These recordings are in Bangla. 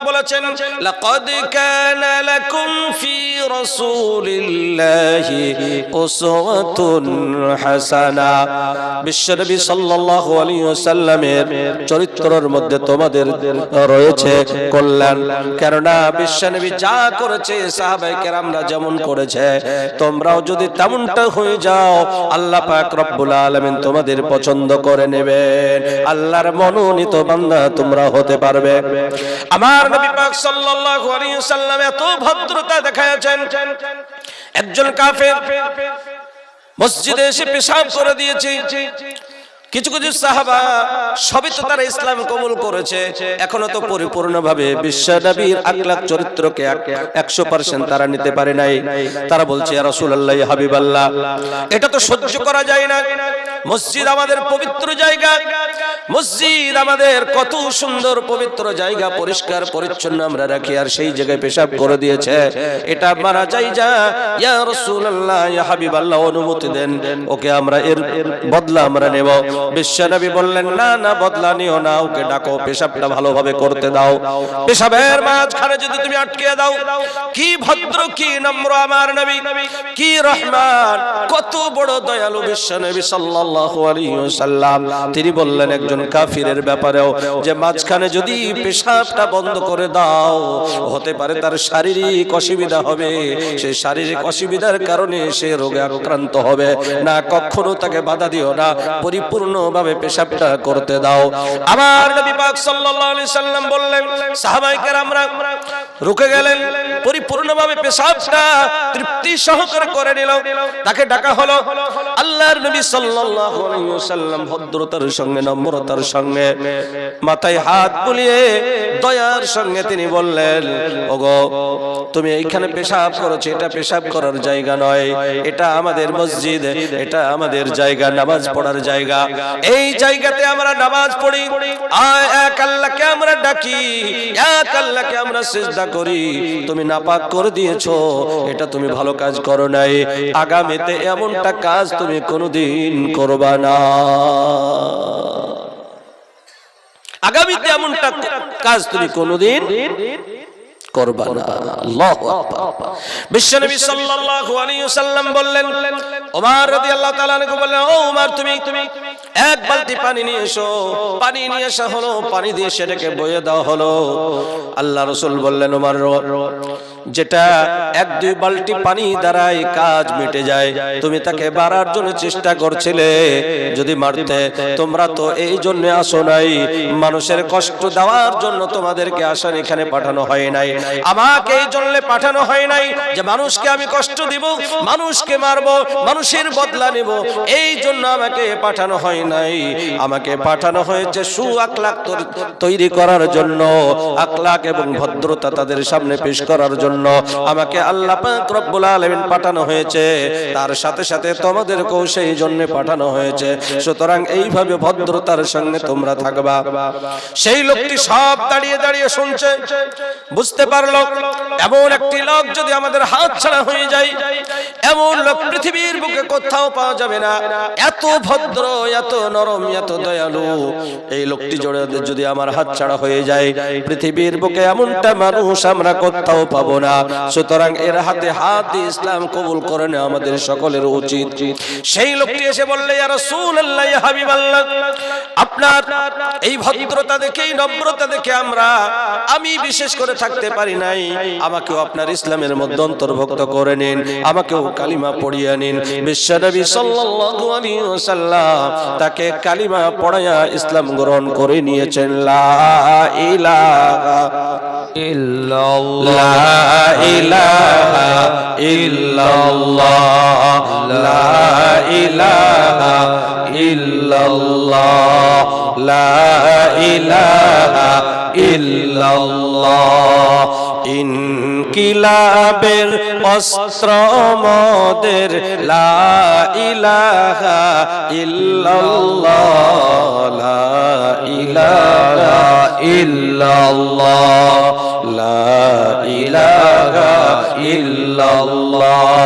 বলেছেন, লাকাদ কানা লাকুম ফি রাসূলিল্লাহি উসওয়াতুন হাসানা। বিশ্বনবী সাল্লাল্লাহু আলাইহি ওয়াসাল্লামের চরিত্রের মধ্যে তোমাদের রয়েছে কল্যাণ। বিশ্বনবী যা করেছে, সাহাবায়ে কেরামরা যেমন করেছে, তোমরাও যদি তেমনটা হয়ে যাও, আল্লাহ পাক রব্বুল আলামিন তোমাদের পছন্দ করে নেবেন। আল্লাহর মনোনীত বান্দা তোমরা হতে পারবে। আমার নবী পাক সাল্লাল্লাহু ভদ্রতা দেখায়াছেন একজন কাফের মসজিদে এসে পেশাব করে দিয়েছে। কিছু কিছু সাহাবা সবই তো তারা ইসলাম কবুল করেছে। এখনও তো পরিপূর্ণভাবে বিশ্বনবীর আকলাক চরিত্রকে একশো পার্সেন্ট তারা নিতে পারে নাই। তারা বলছে রসুল আল্লাহ হাবিব আল্লাহ এটা তো সহ্য করা যায় না। মসজিদ আমাদের পবিত্র জায়গা। মসজিদ আমাদের কত সুন্দর পবিত্র জায়গা, পরিষ্কার, পরিচ্ছন্ন আমরা রাখি আর সেই জায়গায় পেশাব করে দিয়েছে। এটা মারা যাই যা ইয়া রাসূলুল্লাহ, ইয়া হাবিবাল্লাহ, অনুমতি দেন। ওকে আমরা এর বদলা আমরা নেব। বিশ্বনবী বললেন, না না, বদলা নিও না, ওকে ডাকো, পেশাবটা ভালোভাবে করতে দাও। পেশাবের মাঝখানে যদি তুমি আটকে দাও, কি ভদ্র, কি নম্র আমার নবী, কি রহমান, কত বড় দয়ালু বিশ্বনবী সাল্লাল্লাহু আলাইহি ওয়াসাল্লাম। তিনি বললেন, একজন কাফিরের ব্যাপারেও যে মাঝখানে যদি পেশাবটা বন্ধ করে দাও, হতে পারে তার শারীরিক অসুবিধা হবে। সেই শারীরিক অসুবিধার কারণে সে রোগে আক্রান্ত হবে। না, কখনো তাকে বাধা দিও না পরিপূর্ণভাবে পেশাবটা করতে দাও। আমার নবী পাক সাল্লাল্লাহু আলাইহি সাল্লাম বললেন, সাহাবায়ে কেরামরা রুকে গেলেন। পরিপূর্ণভাবে পেশাবটা তৃপ্তি সহকারে করে নিল। তাকে ডাকা হলো আল্লাহর নবী সাল্লাল্লাহু আলাইহি ওয়াসাল্লাম ভদ্রতার সঙ্গে, নম্রতার সঙ্গে, মাথায় হাত বুলিয়ে দয়ার সঙ্গে তিনি বললেন, ওগো, তুমি এইখানে পেশাব করেছ, এটা পেশাব করার জায়গা নয়, এটা আমাদের মসজিদ, এটা আমাদের জায়গা, নামাজ পড়ার জায়গা। এই জায়গাতে আমরা নামাজ পড়ি, আয় এক আল্লাহকে আমরা ডাকি, এক আল্লাহকে আমরা সিজদা করি। তুমি নাপাক করে দিয়েছ। এটা তুমি ভালো কাজ করো নাই। আগামীতে এমনটা কাজ তুমি কোনোদিন করবা না। আগামীতে এমনটা কাজ তুমি কোনোদিন তুমি এক বালতি পানি নিয়ে এসো। পানি নিয়ে আসা পানি দিয়ে সেটাকে বয়ে দেওয়া আল্লাহ রাসূল বললেন, ওমর, যেটা এক দুই বালতি পানি দ্বারাই কাজ মিটে যায়, তুমি তাকে বাড়ার জন্য চেষ্টা করছিলে। যদি মারতে তোমরা তো এই জন্য আসো নাই, মানুষের কষ্ট দেওয়ার জন্য তোমাদেরকে আসার এখানে পাঠানো হয় নাই। আমাকে এই জন্য পাঠানো হয় নাই যে মানুষকে আমি কষ্ট দিব, মানুষকে মারবো, মানুষের বদলা নেব। এই জন্য আমাকে পাঠানো হয় নাই। আমাকে পাঠানো হয়েছে সু আকলাক তৈরি করার জন্য আকলাক এবং ভদ্রতা তাদের সামনে পেশ করার জন্য। আমাকে আল্লাহ রব্বুল আলামিন পাঠানো হয়েছে, তার সাথে সাথে তোমাদেরকেও সেই জন্য পাঠানো হয়েছে। সুতরাং এইভাবে ভদ্রতার সঙ্গে তোমরা থাকবা। সেই লোকটি সব দাঁড়িয়ে দাঁড়িয়ে শুনছে। বুঝতে পারল এমন একটি লোক যদি আমাদের হাত ছাড়া হয়ে যায়, এমন লোক পৃথিবীর বুকে কোথাও পাওয়া যাবে না। এত ভদ্র, এত নরম, এত দয়ালু। এই লোকটি জোড়ে যদি আমার হাত ছাড়া হয়ে যায়, পৃথিবীর বুকে এমনটা মানুষ আমরা কোথাও পাবো না। সুতরাং এর হাতে হাত ইসলাম কবুল করে নেওয়া আমাদের সকলের উচিত। সেই লোকটি এসে বললে আপনার এই ভদ্রতা দেখে এই নম্রতা দেখে আমরা, আমি বিশেষ করে থাকতে পারি নাই। আমাকেও আপনার ইসলামের মধ্যে অন্তর্ভুক্ত করে নিন। আমাকেও কালিমা পড়িয়ে নিন। বিশ্বনবী সাল্লাল্লাহু আলাইহি ওয়াসাল্লাম তাকে কালিমা পড়ায়া ইসলাম গ্রহণ করে নিয়েছেন। লা ইলাহা ইল্লাল্লাহ। লা ইলাহা ইল্লাল্লাহ। ইল্লাল্লাহ, লা ইলাহা ইল্লাল্লাহ। ইনকিলাবের অস্ত্র মদের লা ইলাহা ইল্লাল্লাহ, লা ইলাহা ইল্লাল্লাহ, লা ইলাহা ইল্লাল্লাহ।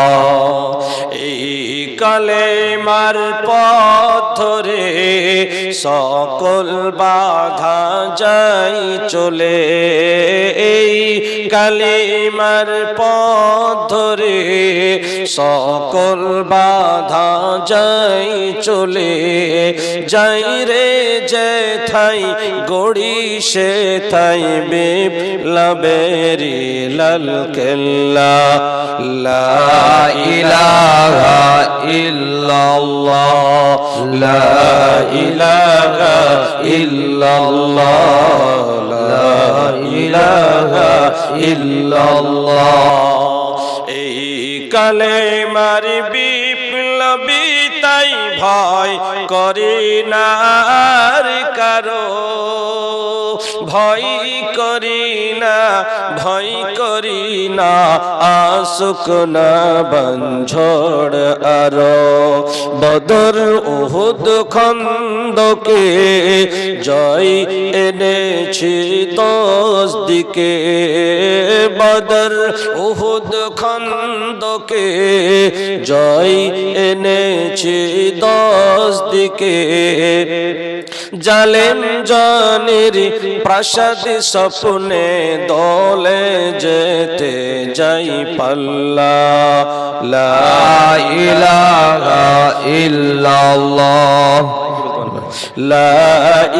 কালেমার পথ ধরে সকল বাধা যাই চলে। এই কালিমার পথ ধরে সকল বাধা যাই চলে যাই রে যে থাই গড়ি সে থাই বিপ্লবেরি লাল কেল্লা। লা ইলাহা ইল্লাল্লাহ। লা ইলাহা ইল্লাল্লাহ। লা ইলাহা ইল্লাল্লাহ। এই কালেমার বিপ্লবী তাই ভয় করি না কারও। ভয় করি না, ভয় করি না, আসুক না বঞ্ঝড় আরও। বদর উহুদ খন্দকে জয় এনেছি দশ দিকে। বদর উহুদ খন্দকে জয় এনেছি দশ দিকে। জালেম জানের প্রাসাদ স্বপ্নে দলে যেতে যাই পাল্লা। লা ইলাহা ইল্লাল্লাহ। লা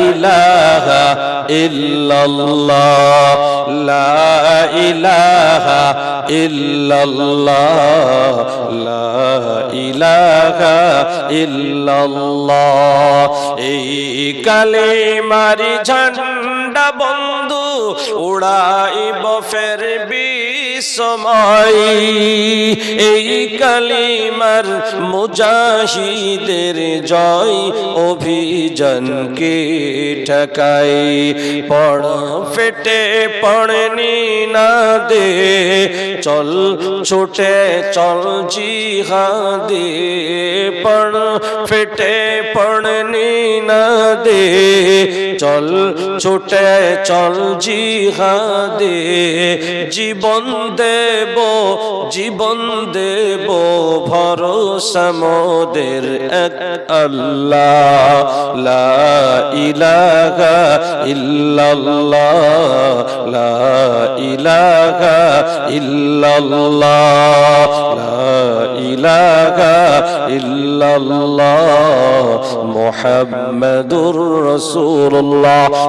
ইলাহা ইল্লাল্লাহ। লা ইলাহা ইল্লাল্লাহ। লা ইলাহা ইল্লাল্লাহ। এই কালেমারি ঝান্ডা বন্ধু উড়াইব ফের সময় এই কালিমার মুজাহিদের জয় অভিযানকে ঠকাই পড় ফেটে পড়নি না দে, চল ছোটে চল জিহাদে। পড় ফেটে পড়নি না দে, চল ছোটে চল জিহাদে। জীবন দেব, জীবন দেব, ভরসা মোদের এক আল্লাহ। লা ইলাহা ইল্লাল্লাহ। লা ইলাহা ইল্লাল্লাহ। লা ইলাহা ইল্লাল্লাহ। মুহাম্মাদুর রাসূলুল্লাহ।